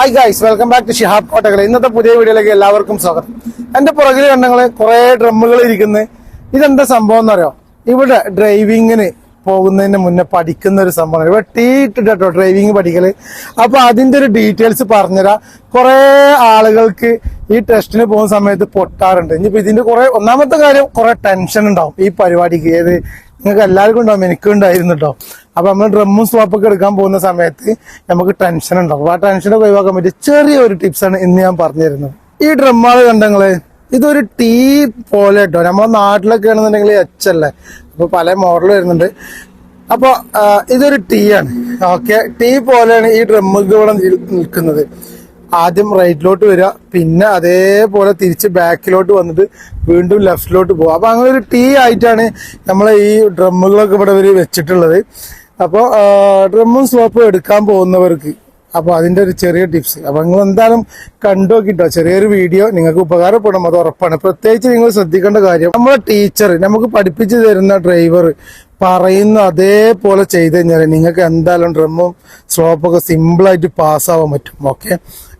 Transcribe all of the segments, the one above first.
Hi guys welcome back to Shihab Kottakkal ഇന്നത്തെ പുതിയ വീഡിയോയിലേക്ക് എല്ലാവർക്കും സ്വാഗതം. എന്റെ പുറകിൽ കണ്ടങ്ങൾ കുറെ ഡ്രമ്മുകൾ ഇരിക്കുന്നത് ഇതെന്താ സംഭവം എന്ന് അറിയോ ഇവിടെ ഡ്രൈവിങ്ങിന് പോകുന്നതിന് മുന്നേ പഠിക്കുന്ന ഒരു സംഭവം ഇവിടെ ടീ കേട്ടോ ഡ്രൈവിംഗ് പഠിക്കൽ. അപ്പൊ അതിന്റെ ഒരു ഡീറ്റെയിൽസ് പറഞ്ഞുതരാം. കുറെ ആളുകൾക്ക് ഈ ടെസ്റ്റിന് പോകുന്ന സമയത്ത് പൊട്ടാറുണ്ട്. ഇനിയിപ്പോ ഇതിന്റെ കുറെ ഒന്നാമത്തെ കാര്യം കുറെ ടെൻഷൻ ഉണ്ടാവും. ഈ പരിപാടിക്ക് ഏത്? നിങ്ങൾക്ക് എല്ലാവർക്കും ഉണ്ടാവും എനിക്കും ഉണ്ടായിരുന്നു കേട്ടോ. അപ്പൊ നമ്മൾ ഡ്രമ്മും സ്ലോപ്പൊക്കെ എടുക്കാൻ പോകുന്ന സമയത്ത് നമുക്ക് ടെൻഷൻ ഉണ്ടാവും. ആ ടെൻഷനൊക്കെ ഒഴിവാക്കാൻ പറ്റിയ ചെറിയൊരു ടിപ്സാണ് ഇന്ന് ഞാൻ പറഞ്ഞു തരുന്നത്. ഈ ഡ്രമ്മാൾ കണ്ടങ്ങൾ? ഇതൊരു ടീ പോലെ കേട്ടോ. നമ്മുടെ നാട്ടിലൊക്കെ ആണെന്നുണ്ടെങ്കിൽ എച്ച് അല്ലേ? അപ്പൊ പല മോഡൽ വരുന്നുണ്ട്. അപ്പൊ ഇതൊരു ടീ ആണ്. ഓക്കെ ടീ പോലെയാണ് ഈ ഡ്രമ്മുകൾ ഇവിടെ നിൽക്കുന്നത്. ആദ്യം റൈറ്റിലോട്ട് വരിക. പിന്നെ അതേപോലെ തിരിച്ച് ബാക്കിലോട്ട് വന്നിട്ട് വീണ്ടും ലെഫ്റ്റിലോട്ട് പോകുക അപ്പൊ അങ്ങനെ ഒരു ടീ ആയിട്ടാണ് നമ്മൾ ഈ ഡ്രമ്മുകളൊക്കെ ഇവിടെ ഇവർ വെച്ചിട്ടുള്ളത്. അപ്പോൾ ഡ്രമ്മും സ്ലോപ്പും എടുക്കാൻ പോകുന്നവർക്ക് അപ്പൊ അതിന്റെ ഒരു ചെറിയ ടിപ്സ്. അപ്പോൾ നിങ്ങൾ എന്തായാലും കണ്ടു നോക്കിട്ടോ ചെറിയൊരു വീഡിയോ നിങ്ങൾക്ക് ഉപകാരപ്പെടും അത് ഉറപ്പാണ്. പ്രത്യേകിച്ച് നിങ്ങൾ ശ്രദ്ധിക്കേണ്ട കാര്യം നമ്മുടെ ടീച്ചർ നമുക്ക് പഠിപ്പിച്ചു തരുന്ന ഡ്രൈവർ പറയുന്ന അതേപോലെ ചെയ്ത് കഴിഞ്ഞാൽ നിങ്ങൾക്ക് എന്തായാലും ഡ്രമ്മും സ്ലോപ്പൊക്കെ സിമ്പിളായിട്ട് പാസ്സാവാൻ പറ്റും ഓക്കെ?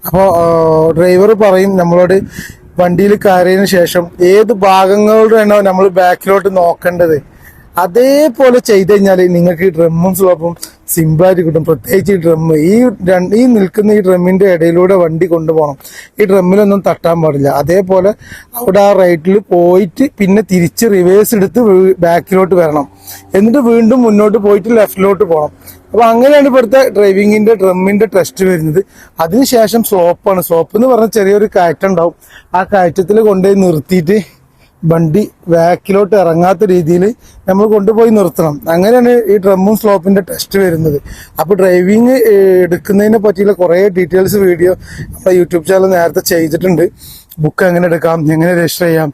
അപ്പോൾ ഡ്രൈവർ പറയും നമ്മളോട് വണ്ടിയിൽ കയറിയതിനു ശേഷം ഏത് ഭാഗങ്ങളുടെയാണോ നമ്മൾ ബാക്കിലോട്ട് നോക്കേണ്ടത് അതേപോലെ ചെയ്ത് കഴിഞ്ഞാൽ നിങ്ങൾക്ക് ഈ ഡ്രമ്മും സ്ലോപ്പും സിമ്പിളായിട്ട് കിട്ടും. പ്രത്യേകിച്ച് ഈ ഡ്രം ഈ ഈ നിൽക്കുന്ന ഈ ഡ്രമ്മിന്റെ ഇടയിലൂടെ വണ്ടി കൊണ്ടുപോകണം. ഈ ഡ്രമ്മിലൊന്നും തട്ടാൻ പാടില്ല. അതേപോലെ അവിടെ ആ റൈറ്റിൽ പോയിട്ട് പിന്നെ തിരിച്ച് റിവേഴ്സ് എടുത്ത് ബാക്കിലോട്ട് വരണം. എന്നിട്ട് വീണ്ടും മുന്നോട്ട് പോയിട്ട് ലെഫ്റ്റിലോട്ട് പോകണം. അപ്പൊ അങ്ങനെയാണ് ഇവിടുത്തെ ഡ്രൈവിങ്ങിന്റെ ഡ്രമ്മിന്റെ ടെസ്റ്റ് വരുന്നത്. അതിനുശേഷം സ്ലോപ്പാണ് സ്ലോപ്പ് എന്ന് പറഞ്ഞാൽ ചെറിയൊരു കയറ്റം ഉണ്ടാവും. ആ കയറ്റത്തിൽ കൊണ്ടുപോയി നിർത്തിയിട്ട് വണ്ടി വാക്കിലോട്ട് ഇറങ്ങാത്ത രീതിയിൽ നമ്മൾ കൊണ്ടുപോയി നിർത്തണം. അങ്ങനെയാണ് ഈ ഡ്രമ്മും സ്ലോപ്പിന്റെ ടെസ്റ്റ് വരുന്നത്. അപ്പൊ ഡ്രൈവിംഗ് എടുക്കുന്നതിനെ പറ്റിയുള്ള കുറേ ഡീറ്റെയിൽസ് വീഡിയോ നമ്മുടെ യൂട്യൂബ് ചാനൽ നേരത്തെ ചെയ്തിട്ടുണ്ട്. ബുക്ക് എങ്ങനെ എടുക്കാം എങ്ങനെ രജിസ്റ്റർ ചെയ്യാം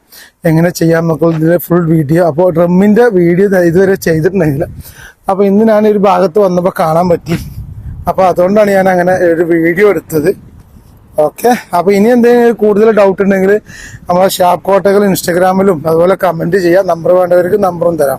എങ്ങനെ ചെയ്യാം എന്നൊക്കെ ഇതിന്റെ ഫുൾ വീഡിയോ അപ്പോൾ ഡ്രമ്മിന്റെ വീഡിയോ ഇതുവരെ ചെയ്തിട്ടുണ്ടായില്ല അപ്പൊ ഇന്ന് ഞാൻ ഒരു ഭാഗത്ത് വന്നപ്പോൾ കാണാൻ പറ്റി. അപ്പൊ അതുകൊണ്ടാണ് ഞാൻ അങ്ങനെ ഒരു വീഡിയോ എടുത്തത്. ഓക്കെ അപ്പൊ ഇനി എന്തെങ്കിലും കൂടുതൽ ഡൗട്ട് ഉണ്ടെങ്കിൽ നമ്മളെ ഷാപ്പ് കോട്ടകൾ ഇൻസ്റ്റാഗ്രാമിലും അതുപോലെ കമന്റ് ചെയ്യാം. നമ്പർ വേണ്ടവർക്ക് നമ്പറും തരാം.